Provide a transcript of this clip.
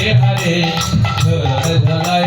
Raj Bihari